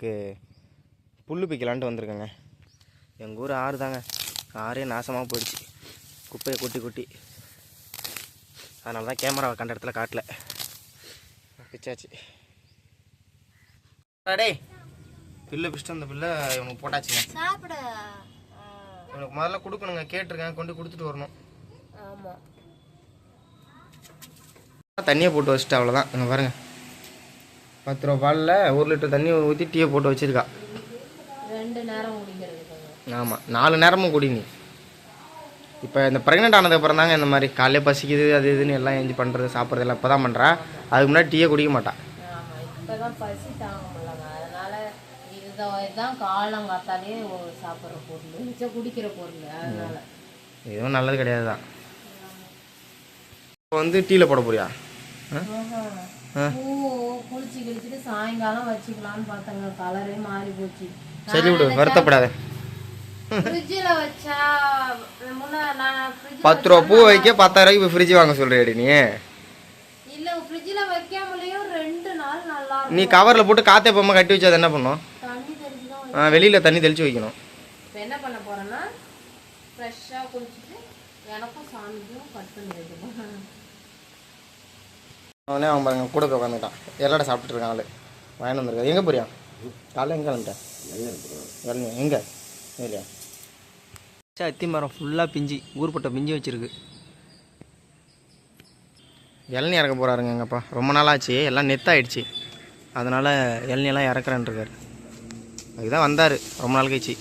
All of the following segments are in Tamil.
மாடுக்கு புல் பிக்கலான்ட்டு வந்திருக்கேங்க. எங்கள் ஊர் ஆறு தாங்க. ஆறே நாசமாக போயிடுச்சு. குப்பையை கொட்டி கொட்டி. அதனால தான் கேமராவை கண்ட இடத்துல காட்டல. பிச்சாச்சு. டேய். பில்லு பிடிச்சிட்டு அந்த பில்லை இவனுக்கு போட்டாச்சுங்க. இவனுக்கு முதல்ல கொடுக்கணுங்க. கேட்டிருக்கேன். கொண்டு கொடுத்துட்டு வரணும். தண்ணியை போட்டு வச்சுட்டு அவ்வளோதான் இங்கே பாருங்க. பத்து ரூபா பாலில் ஒரு லிட்டர் தண்ணி ஊற்றி டீயை போட்டு வச்சிருக்கா. ரெண்டு நேரம் ஆமாம் நாலு நேரமும் குடி நீ. இப்போ இந்த ப்ரெக்னென்ட் ஆனதுக்கு அப்புறம் தாங்க இந்த மாதிரி காலையில் பசிக்குது அது இதுன்னு எல்லாம் எஞ்சி பண்ணுறது சாப்பிட்றது எல்லாம் இப்போ தான் பண்ணுறா அதுக்கு முன்னாடி டீயே குடிக்க மாட்டா. எதுவும் நல்லது கிடையாது தான் இப்போ வந்து டீயில் போட போறியா. பூ குளிச்சு கிழிச்சிட்டு சாயங்காலம் வச்சுக்கலாம்னு பார்த்தங்க. கலரே மாறி போச்சு. சரி விடு வருத்தப்படாத. ஃப்ரிட்ஜில் வச்சா முன்ன நான் ஃப்ரிட்ஜ் பத்து ரூபா பூ வைக்க பத்தாயிரம் ரூபாய்க்கு ஃப்ரிட்ஜ் வாங்க சொல்றியாடி நீ. இல்ல ஃப்ரிட்ஜில் வைக்காமலேயும் ரெண்டு நாள் நல்லா இருக்கும். நீ கவரில் போட்டு காத்தே பொம்மை கட்டி வச்சு அதை என்ன பண்ணும்? தண்ணி தெரிஞ்சு தான் வெளியில் தண்ணி தெளித்து வைக்கணும். இப்போ என்ன பண்ண போறேன்னா ஃப்ரெஷ்ஷாக குளிச்சுட்டு எனக்கும் சாமிக்கும் கட் பண்ணி வைக்கணும் அவனே அவன் பாருங்க கூட போய் உட்காந்துட்டான் எல்லாட சாப்பிட்டுட்டு இருக்கான் ஆளு. வாங்கி வந்திருக்காது எங்கே போறியா? காலைல எங்கே கிளம்பிட்டேன் இளநீ எங்கே? இல்லையா அத்தி மரம் ஃபுல்லாக பிஞ்சி. ஊர்பட்ட பிஞ்சு வச்சிருக்கு. இளநீ இறக்க போகிறாருங்க எங்கப்பா. ரொம்ப நாளாச்சு. எல்லாம் நெத்தாயிடுச்சு. அதனால் இளநியெல்லாம் இறக்குறேன்னு இருக்காரு அதுதான் வந்தார். ரொம்ப நாள் கழிச்சு.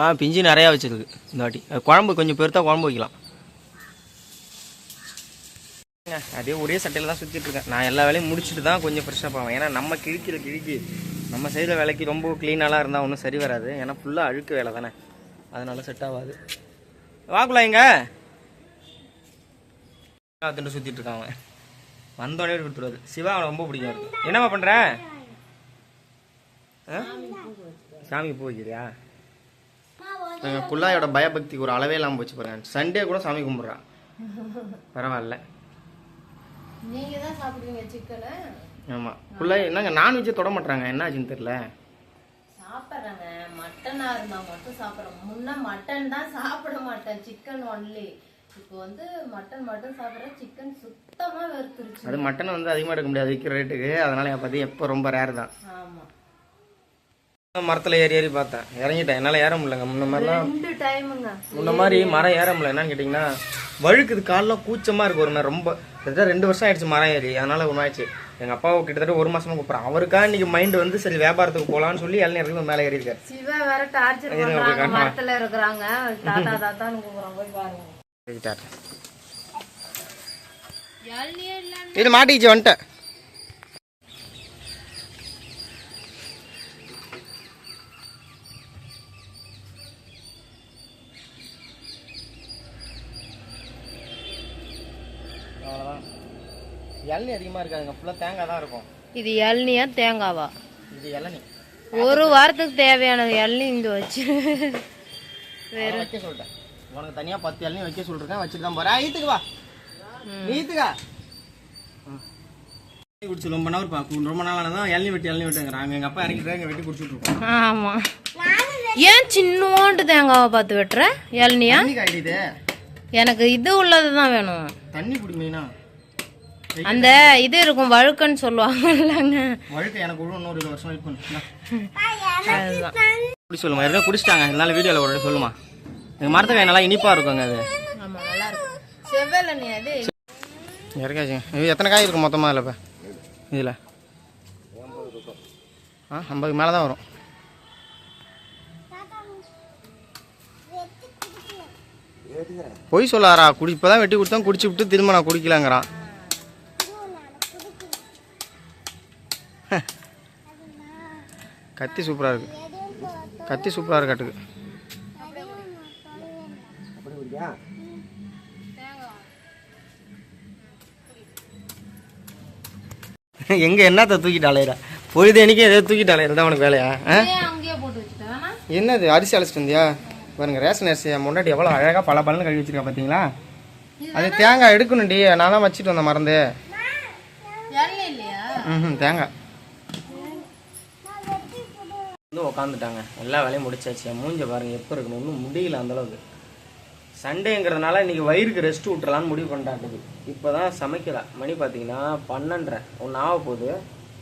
ஆ பிஞ்சு நிறையா வச்சிருக்கு இந்த வாட்டி. குழம்பு கொஞ்சம் பெருத்தா குழம்பு வைக்கலாம். அதே ஒரே சட்டையில் தான் சுற்றிட்டு இருக்கேன். நான் எல்லா வேலையும் முடிச்சுட்டு தான் கொஞ்சம் ஃப்ரெஷ்ஷாக போவேன். ஏன்னா நம்ம கிழிக்கிற கிழிக்கி நம்ம செய்கிற வேலைக்கு ரொம்ப க்ளீனாலாம் இருந்தால் ஒன்றும் சரி வராது. ஏன்னா ஃபுல்லாக அழுக்கு வேலை தானே. அதனால செட் ஆகாது. வாக்குலா எங்க? திண்டு சுற்றிட்டு இருக்கான் அவன். வந்தோடனே கொடுத்துருவாரு. சிவா அவனை ரொம்ப பிடிக்கும் என்னம்மா பண்ணுறேன் சாமிக்கு பூ வைக்கிறியா? குள்ளாயோட பயபக்திக்கு ஒரு அளவே இல்லாமல் போச்சு பாருங்க. சண்டே கூட சாமி கும்பிட்றா. பரவாயில்ல. நீங்க தான் சாப்பிடுவீங்க சிக்கனு? ஆமாம் குள்ளாய் என்னங்க நான்வெஜ்ஜே தொட மாட்டாங்க என்ன ஆச்சுன்னு தெரில சாப்பிட்றேங்க. மட்டும் சாப்பிட்றேன் முன்ன மட்டன் தான் சாப்பிட மாட்டேன். சிக்கன் ஒன்லி இப்போ வந்து மட்டன் மட்டும் சாப்பிட்றேன். சிக்கன் சுத்தமா வெறுத்துருச்சு. அது மட்டன் வந்து அதிகமாக எடுக்க முடியாது. விற்கிற ரேட்டுக்கு அதனால என் பற்றி எப்போ ரொம்ப ரேர் தான். ஆமா. மரத்தில் ஏறி ஏறி பார்த்தேன். இறங்கிட்டேன். என்னால் ஏற முடியலங்க. முன்ன மாதிரிலாம் முன்ன மாதிரி மரம் ஏற முடியல. என்னன்னு கேட்டிங்கன்னா வழுக்குது. கால்லாம் கூச்சமாக இருக்கு ஒரு மாதிரி. ரொம்ப கிட்டத்தட்ட ரெண்டு வருஷம் ஆயிடுச்சு மரம் ஏறி. அதனால ஒன்று ஆயிடுச்சு. எங்கள் அப்பாவை கிட்டத்தட்ட ஒரு மாசமா கூப்பிட்றேன் அவருக்கா இன்னைக்கு மைண்டு வந்து சரி வியாபாரத்துக்கு போகலான்னு சொல்லி இளநீருக்கு மேலே ஏறி இருக்காரு சிவா வேற டார்ச்சர் பண்றாங்க மரத்துல இருக்கிறாங்க தாத்தா தாத்தான்னு கூப்பிடுறோம் போய் பாருங்க போயிட்டாரு. இளநியே இல்ல இது மாட்டிக்கிச்சு வந்துட்டேன் இளநீ அதிகமாக இருக்காதுங்க. ஃபுல்லாக தேங்காய் தான் இருக்கும். இது இளநியா தேங்காவா? இது இளநீ ஒரு வாரத்துக்கு தேவையானது இளநி இங்க வச்சு. அவன் வைக்க சொல்லிட்டேன் உனக்கு தனியாக பத்து இளநீ வைக்க சொல்லிருக்கேன் வச்சுட்டு தான் போகிறேன் ஈத்துக்கு வா. ஈத்துக்கா குடிச்சு ரொம்ப நாள் பார்க்கும் ரொம்ப நாளாக தான் இளநீ வெட்டி இளநீ வெட்டுங்கிறாங்க எங்கள் அப்பா இறங்கிட்டு எங்கள் வெட்டி குடிச்சிட்டு இருக்கோம் ஆமா. ஏன் சின்னோண்டு தேங்காவை பார்த்து வெட்டுற? இளநியா எனக்கு இது உள்ளது தான் வேணும். தண்ணி குடி மெயினா அந்த இது இருக்கும் வழுக்கன்னு சொல்லுவாங்கல்லங்க வழுக்க எனக்கு விட இன்னொரு இருபது வருஷம் வெயிட் பண்ணு அதுதான் குடி சொல்லுமா ஏற்கனவே குடிச்சிட்டாங்க. இதனால வீடியோவில் ஒரு சொல்லுமா. எங்கள் மரத்துக்காய் நல்லா இனிப்பாக இருக்குங்க அது. ஆமா நல்லா இருக்கும் செவ்வெளநீ அது இறக்காச்சு இது எத்தனை காய் இருக்கும் மொத்தமாக இதில் இப்போ? இதில். ஆ ஐம்பதுக்கு மேலே தான் வரும். பொய் சொல்லாரா? குடி இப்போ தான் வெட்டி கொடுத்தா குடிச்சு விட்டு திரும்ப நான் குடிக்கலங்கிறான். கத்தி சூப்பராக இருக்கு. கத்தி சூப்பராக இருக்கு காட்டுக்கு. எங்க என்னத்த தூக்கிட்டு அலையிற? பொழுது எனக்கு எதை தூக்கிட்டு அலையிற தான் உனக்கு வேலையா? என்னது அரிசி அழைச்சிட்டு வந்தியா? பாருங்க ரேஷன் அரிசி முன்னாடி எவ்வளோ அழகாக பல பலன்னு கழுவி வச்சிருக்கா பார்த்தீங்களா அது தேங்காய் எடுக்கணும்டி நான் தான் வச்சுட்டு வந்தேன் மறந்து. ம் தேங்காய். வந்து உக்காந்துட்டாங்க. எல்லா வேலையும் முடிச்சாச்சு. மூஞ்ச பாருங்க எப்போ இருக்கணும் ஒன்றும் முடியல அந்தளவுக்கு சண்டேங்கிறதுனால இன்றைக்கி வயிறுக்கு ரெஸ்ட் விட்டுறலான்னு முடிவு பண்ணிட்டாட்டுது இப்போ தான் சமைக்கலை. மணி பார்த்தீங்கன்னா பன்னெண்டரை. ஒன்று ஆக போகுது.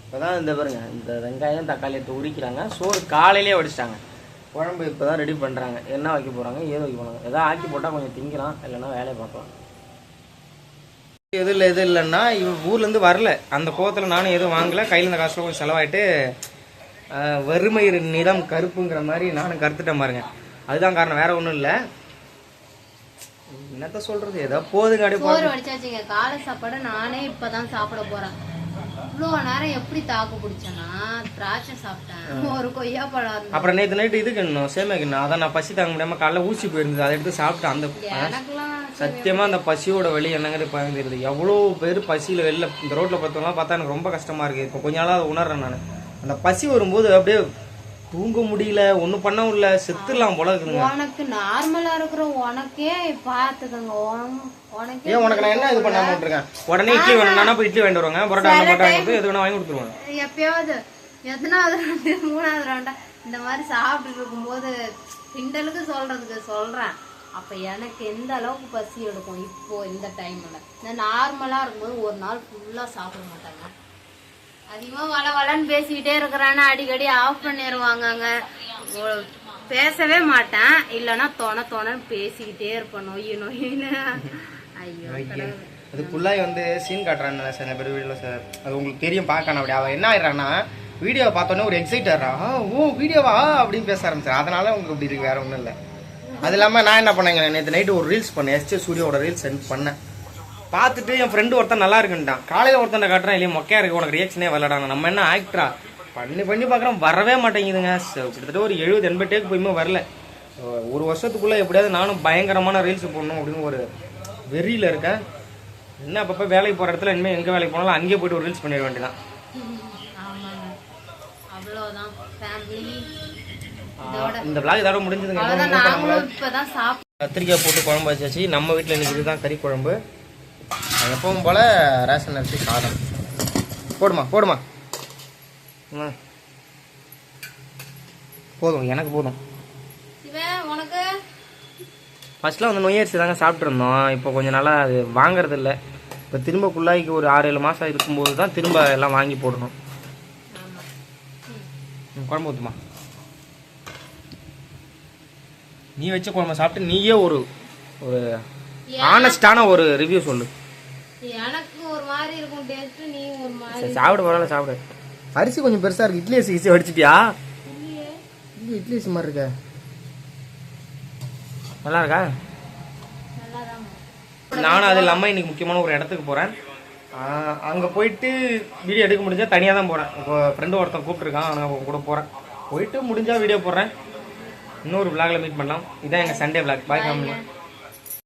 இப்போ தான் இந்த பாருங்க இந்த வெங்காயம் தக்காளி எடுத்து உரிக்கிறாங்க. சோறு காலையிலேயே வடிச்சிட்டாங்க. குழம்பு இப்போ தான் ரெடி பண்ணுறாங்க என்ன வைக்க போகிறாங்க ஏது வைக்க போகிறாங்க எதாவது ஆக்கி போட்டால் கொஞ்சம் திங்கலாம். இல்லைன்னா வேலையை பார்க்கலாம். எது இல்லை எது இல்லைன்னா இவ ஊர்லேருந்து வரல. அந்த கோவத்தில் நானும் எதுவும் வாங்கலை. கையில் இந்த காசுல கொஞ்சம் செலவாயிட்டு வறுமை நிறம் கருப்புங்கிற மாதிரி நானும் கருத்துட்டேன் பாருங்க. அதுதான் காரணம் வேற ஒன்றும் இல்லை. என்னத்த சொல்றது ஏதோ போதுங்க அப்படியே வடிச்சாச்சுங்க. காலை சாப்பாடு நானே இப்பதான் சாப்பிட போறேன். இவ்வளோ நேரம் எப்படி தாக்கு பிடிச்சேன்னா திராட்சை சாப்பிட்டேன். ஒரு கொய்யா பழம். அப்புறம் நேற்று நைட்டு இது கிண்ணணும் சேமியா கிண்ணம்? அதான் நான் பசி தாங்க முடியாம காலைல ஊசி போயிருந்தது அதை எடுத்து சாப்பிட்டேன். அந்த சத்தியமா அந்த பசியோட வழி என்னங்கிறது பயந்துருது எவ்வளோ பேர் பசியில் வெளில இந்த ரோட்டில் பார்த்தவங்களாம் பார்த்தா எனக்கு ரொம்ப கஷ்டமா இருக்கு. இப்போ கொஞ்ச நாளாக அதை உணர்றேன் நான். அந்த பசி வரும்போது அப்படியே தூங்க முடியல ஒன்றும் பண்ண முடியல செத்துடலாம் போல இருக்குங்க உனக்கு நார்மலா இருக்கிற உனக்கே பாத்துக்கங்க உன்- உனக்கே ஏன் உனக்கு நான் என்ன இது பண்ணாம விட்டுருக்கேன்? உடனே இட்லி வேணும்னா போய் இட்லி வாங்கிட்டு வருவாங்க பரோட்டா பரோட்டா வாங்கிட்டு எது வேணா வாங்கி கொடுத்துருவாங்க எப்பயாவது எத்தனாவது ரவுண்டு மூணாவது ரவுண்டா இந்த மாதிரி சாப்பிட்டு இருக்கும்போது கிண்டலுக்கு சொல்றதுக்கு சொல்றேன். அப்ப எனக்கு எந்த அளவுக்கு பசி எடுக்கும் இப்போ இந்த டைம்ல நான் நார்மலா இருக்கும்போது ஒரு நாள் ஃபுல்லா சாப்பிட மாட்டாங்க. அதிகமா வள வளன்னு பேசிக்கிட்டே இருக்கிறான்னு அடிக்கடி ஆஃப் பண்ணிடுவாங்கங்க பேசவே மாட்டேன். இல்லைன்னா தொண தொணன்னு பேசிக்கிட்டே இருப்பேன் நொய்யு நொய்யுன்னு. ஐயோ. அது புள்ளாய் வந்து சீன் காட்டுறான்னு சார் பேர் வீடியோவில் சார் அது உங்களுக்கு தெரியும் பார்க்கணும் அப்படி. அவன் என்ன ஆயிடுறான்னா வீடியோவை பார்த்தோன்னே ஒரு எக்ஸைட் ஆடுறா "ஆ, ஓ வீடியோவா அப்படின்னு பேச ஆரம்பிச்சார். அதனால உங்களுக்கு இப்படி இருக்கு வேற ஒன்றும் இல்லை. அது இல்லாமல் நான் என்ன பண்ணேங்க நேற்று நைட்டு ஒரு ரீல்ஸ் பண்ணேன் எஸ்டி சூரியோட ரீல்ஸ் சென்ட் பண்ணேன். பார்த்துட்டு என் ஃப்ரெண்டு ஒருத்தன் நல்லா இருக்குன்ட்டான். காலையில் ஒருத்தன் காட்டுறேன் இல்லையா மொக்கையா இருக்கு உனக்கு ரியாக்ஷனே வரலடாங்க நம்ம என்ன ஆக்டரா? பண்ணி பண்ணி பார்க்குறோம் வரவே மாட்டேங்குதுங்க. கிட்டத்தட்ட ஒரு எழுபது எண்பது டேக்கு போயுமே வரல. ஒரு வருஷத்துக்குள்ள எப்படியாவது நானும் பயங்கரமான ரீல்ஸ் போடணும் அப்படின்னு ஒரு வெறியில் இருக்கேன். என்ன அப்பப்போ வேலைக்கு போகிற இடத்துல இனிமேல் எங்கே வேலைக்கு போனாலும் அங்கேயே போயிட்டு ஒரு ரீல்ஸ் பண்ணிட வேண்டியதான் இந்த vlog இதோட முடிஞ்சதுங்க. கத்திரிக்காய் போட்டு குழம்பு வச்சாச்சு. நம்ம வீட்டில் இன்னைக்கு இதுதான் கறி குழம்பு. எப்பவும் போல் ரேஷன் அரிசி சாதம். போடுமா போடுமா. போதும் எனக்கு போதும். ஃபர்ஸ்ட்லாம் வந்து நொய் அரிசி தாங்க சாப்பிட்ருந்தோம் இப்போ கொஞ்சம் நாளாக அது வாங்குறது இல்லை இப்போ திரும்ப குள்ளாய்க்கு ஒரு ஆறு ஏழு மாதம் இருக்கும்போது தான் திரும்ப எல்லாம் வாங்கி போடணும். குழம்பு ஊற்றுமா நீ வச்ச குழம்பு சாப்பிட்டு நீயே ஒரு ஒரு ஆனஸ்டான ஒரு ரிவ்யூ சொல்லு. எனக்கு ஒரு மாதிரி இருக்கும் டேஸ்ட் நீ ஒரு மாதிரி சரி சாப்பிட பரவாயில்ல சாப்பிடு. அரிசி கொஞ்சம் பெருசா இருக்கு. இட்லி அரிசி ஈஸியாக வடிச்சிட்டியா? இல்லையே. இட்லி இட்லி அரிசி மாதிரி இருக்க? நல்லா இருக்கா? நானும் அது இல்லாமல் இன்னைக்கு முக்கியமான ஒரு இடத்துக்கு போகிறேன் அங்கே போயிட்டு வீடியோ எடுக்க முடிஞ்சா தனியாக தான் போகிறேன் இப்போ ஃப்ரெண்டு ஒருத்தன் கூப்பிட்டுருக்கான். நான் அவங்க கூட போகிறேன் போயிட்டு முடிஞ்சா வீடியோ போடுறேன். இன்னொரு vlogல மீட் பண்ணலாம். இதான் எங்கள் சண்டே vlog. பாய் ஃபேமிலி